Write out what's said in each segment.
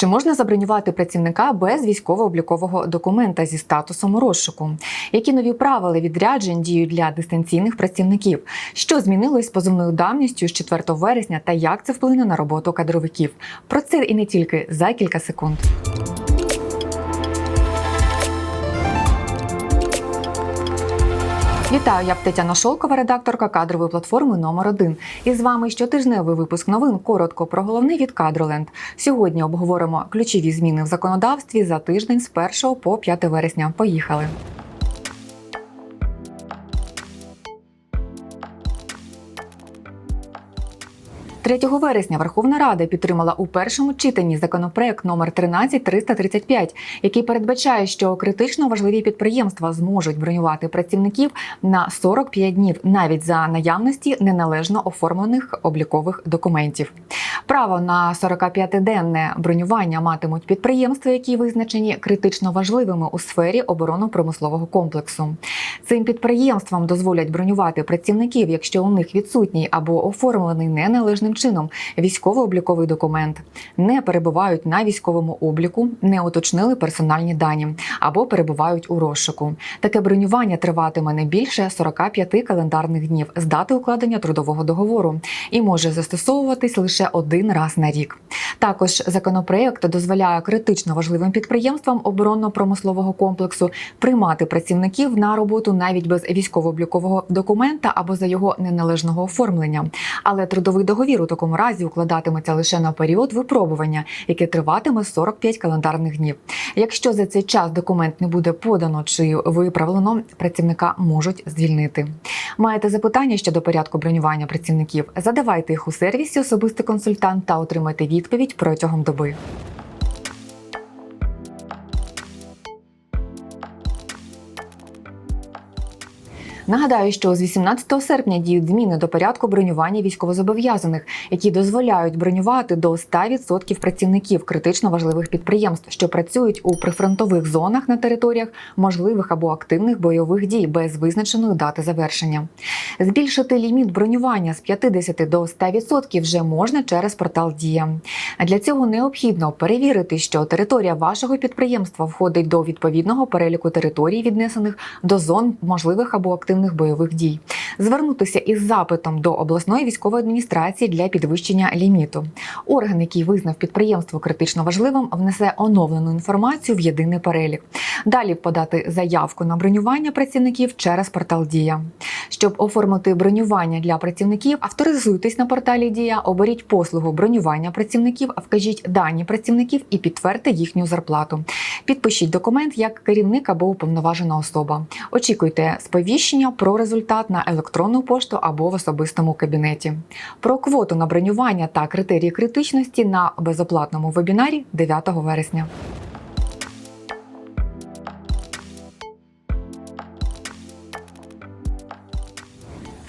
Чи можна забронювати працівника без військово-облікового документа зі статусом розшуку? Які нові правила відряджень діють для дистанційних працівників? Що змінилось з позовною давністю з 4 вересня та як це вплине на роботу кадровиків? Про це і не тільки за кілька секунд. Вітаю, я Тетяна Шолкова, редакторка кадрової платформи номер 1 І з вами щотижневий випуск новин коротко про головне від Кадроленд. Сьогодні обговоримо ключові зміни в законодавстві за тиждень з 1 по 5 вересня. Поїхали. Третього вересня Верховна Рада підтримала у першому читанні законопроект номер 13335, який передбачає, що критично важливі підприємства зможуть бронювати працівників на 45 днів, навіть за наявності неналежно оформлених облікових документів. Право на 45-денне бронювання матимуть підприємства, які визначені критично важливими у сфері оборонно-промислового комплексу. Цим підприємствам дозволять бронювати працівників, якщо у них відсутній або оформлений неналежним чином військово-обліковий документ, не перебувають на військовому обліку, не уточнили персональні дані або перебувають у розшуку. Таке бронювання триватиме не більше 45 календарних днів з дати укладення трудового договору і може застосовуватись лише один раз на рік. Також законопроект дозволяє критично важливим підприємствам оборонно-промислового комплексу приймати працівників на роботу навіть без військово-облікового документа або за його неналежного оформлення. Але трудовий договір у такому разі укладатиметься лише на період випробування, яке триватиме 45 календарних днів. Якщо за цей час документ не буде подано чи виправлено, працівника можуть звільнити. Маєте запитання щодо порядку бронювання працівників? Задавайте їх у сервісі особистий консультант та отримати відповідь протягом доби. Нагадаю, що з 18 серпня діють зміни до порядку бронювання військовозобов'язаних, які дозволяють бронювати до 100% працівників критично важливих підприємств, що працюють у прифронтових зонах на територіях можливих або активних бойових дій без визначеної дати завершення. Збільшити ліміт бронювання з 50 до 100% вже можна через портал Дія. Для цього необхідно перевірити, що територія вашого підприємства входить до відповідного переліку територій, віднесених до зон можливих або активних бойових дій, звернутися із запитом до обласної військової адміністрації для підвищення ліміту. Орган, який визнав підприємство критично важливим, внесе оновлену інформацію в єдиний перелік. Далі подати заявку на бронювання працівників через портал Дія. Щоб оформити бронювання для працівників, авторизуйтесь на порталі Дія, оберіть послугу бронювання працівників, вкажіть дані працівників і підтвердьте їхню зарплату. Підпишіть документ як керівник або уповноважена особа. Очікуйте сповіщення про результат на електронну пошту або в особистому кабінеті. Про квоту на бронювання та критерії критичності на безоплатному вебінарі 9 вересня.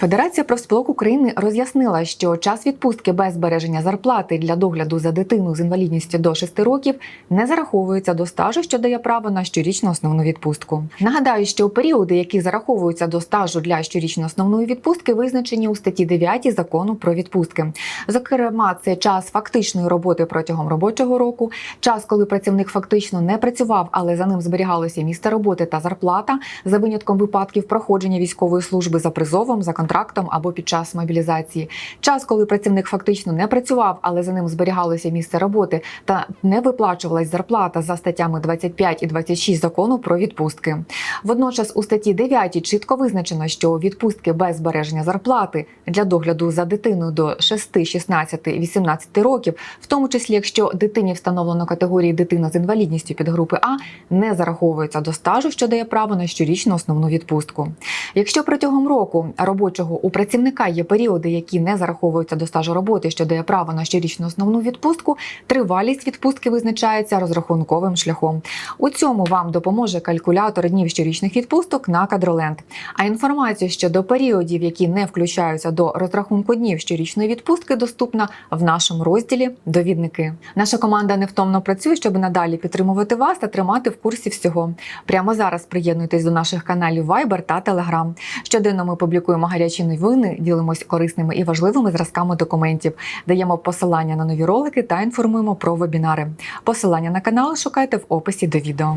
Федерація профспілок України роз'яснила, що час відпустки без збереження зарплати для догляду за дитину з інвалідністю до 6 років не зараховується до стажу, що дає право на щорічну основну відпустку. Нагадаю, що періоди, які зараховуються до стажу для щорічної основної відпустки, визначені у статті 9 закону про відпустки. Зокрема, це час фактичної роботи протягом робочого року, час, коли працівник фактично не працював, але за ним зберігалося місце роботи та зарплата, за винятком випадків проходження військової служби за призовом, за контрактом або під час мобілізації. Час, коли працівник фактично не працював, але за ним зберігалося місце роботи та не виплачувалась зарплата за статтями 25 і 26 закону про відпустки. Водночас у статті 9 чітко визначено, що відпустки без збереження зарплати для догляду за дитиною до 6, 16, 18 років, в тому числі якщо дитині встановлено категорії дитина з інвалідністю під групи А, не зараховується до стажу, що дає право на щорічну основну відпустку. Якщо протягом року робочого у працівника є періоди, які не зараховуються до стажу роботи, що дає право на щорічну основну відпустку, тривалість відпустки визначається розрахунковим шляхом. У цьому вам допоможе калькулятор днів щорічних відпусток на Кадроленд. А інформація щодо періодів, які не включаються до розрахунку днів щорічної відпустки, доступна в нашому розділі Довідники. Наша команда невтомно працює, щоб надалі підтримувати вас та тримати в курсі всього. Прямо зараз приєднуйтесь до наших каналів Viber та Telegram. Щоденно ми публікуємо гарячі гарячі новини, ділимось корисними і важливими зразками документів, даємо посилання на нові ролики та інформуємо про вебінари. Посилання на канал шукайте в описі до відео.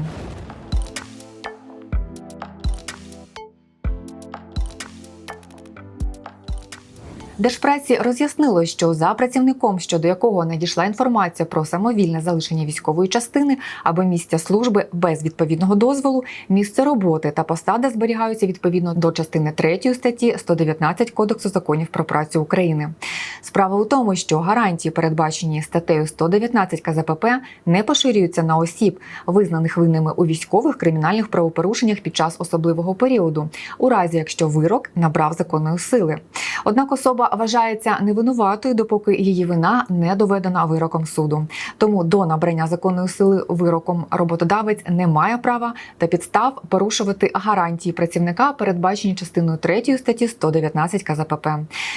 Держпраці роз'яснило, що за працівником, щодо якого надійшла інформація про самовільне залишення військової частини або місця служби без відповідного дозволу, місце роботи та посада зберігаються відповідно до частини 3 статті 119 Кодексу законів про працю України. Справа у тому, що гарантії, передбачені статтею 119 КЗПП, не поширюються на осіб, визнаних винними у військових кримінальних правопорушеннях під час особливого періоду, у разі якщо вирок набрав законної сили. Однак особа вважається невинуватою, допоки її вина не доведена вироком суду. Тому до набрання законної сили вироком роботодавець не має права та підстав порушувати гарантії працівника, передбачені частиною 3 статті 119 КЗПП.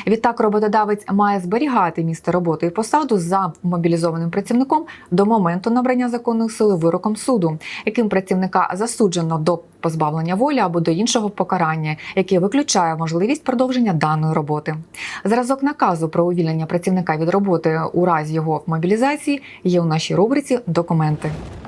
Відтак роботодавець має зберігати місце роботи і посаду за мобілізованим працівником до моменту набрання законної сили вироком суду, яким працівника засуджено до позбавлення волі або до іншого покарання, яке виключає можливість продовження даної роботи. Зразок наказу про увільнення працівника від роботи у разі його мобілізації є у нашій рубриці Документи. –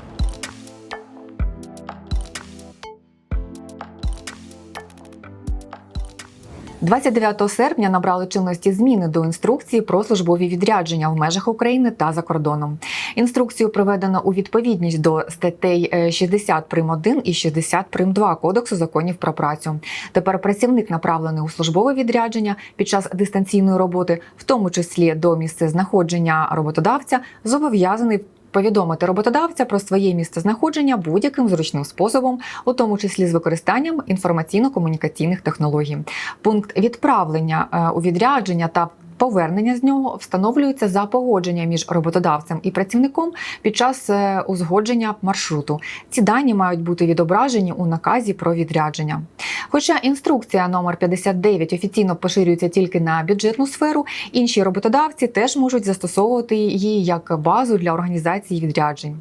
29 серпня набрали чинності зміни до інструкції про службові відрядження в межах України та за кордоном. Інструкцію проведено у відповідність до статей е, 60 прим. 1 і 60 прим. 2 Кодексу законів про працю. Тепер працівник направлений у службове відрядження під час дистанційної роботи, в тому числі до місця знаходження роботодавця, зобов'язаний. Повідомити роботодавця про своє місце знаходження будь-яким зручним способом, у тому числі з використанням інформаційно-комунікаційних технологій. Пункт відправлення е, у відрядження та Повернення з нього встановлюється за погодження між роботодавцем і працівником під час е, узгодження маршруту. Ці дані мають бути відображені у наказі про відрядження. Хоча інструкція номер 59 офіційно поширюється тільки на бюджетну сферу, інші роботодавці теж можуть застосовувати її як базу для організації відряджень.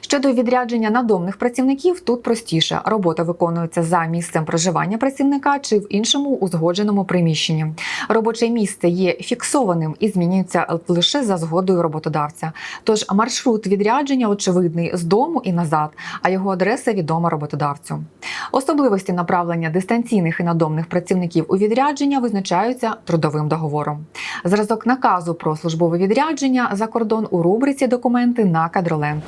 Щодо відрядження надомних працівників, тут простіше робота виконується за місцем проживання працівника чи в іншому узгодженому приміщенні. Робоче місце є фіксованим і змінюється лише за згодою роботодавця. Тож маршрут відрядження очевидний з дому і назад, а його адреса відома роботодавцю. Особливості направлення дистанційних і надомних працівників у відрядження визначаються трудовим договором. Зразок наказу про службове відрядження за кордон у рубриці документи на кадроленд.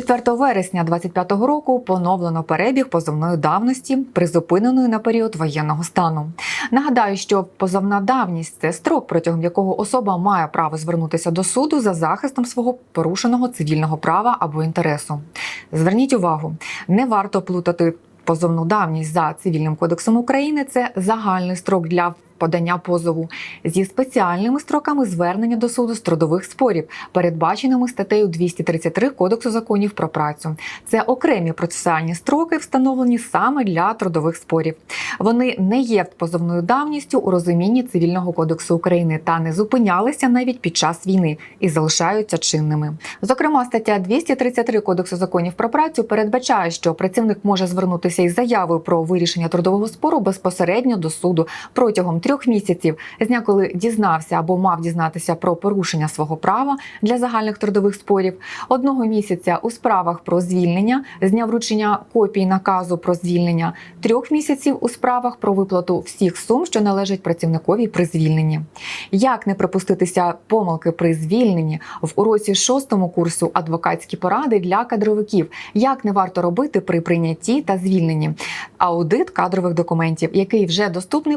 4 вересня 2025 року поновлено перебіг позовної давності, призупиненої на період воєнного стану. Нагадаю, що позовна давність це строк, протягом якого особа має право звернутися до суду за захистом свого порушеного цивільного права або інтересу. Зверніть увагу, не варто плутати позовну давність за цивільним кодексом України. Це загальний строк для подання позову зі спеціальними строками звернення до суду з трудових спорів, передбаченими статтею 233 Кодексу законів про працю. Це окремі процесуальні строки, встановлені саме для трудових спорів. Вони не є позовною давністю у розумінні цивільного кодексу України та не зупинялися навіть під час війни і залишаються чинними. Зокрема, стаття 233 Кодексу законів про працю передбачає, що працівник може звернутися із заявою про вирішення трудового спору безпосередньо до суду протягом трьох місяців з дня, коли дізнався або мав дізнатися про порушення свого права для загальних трудових спорів, одного місяця у справах про звільнення з дня вручення копії наказу про звільнення, трьох місяців у справах про виплату всіх сум, що належать працівникові при звільненні. Як не припуститися помилки при звільненні? В уроці шостому курсу адвокатські поради для кадровиків, як не варто робити при прийнятті та звільненні, аудит кадрових документів, який вже доступний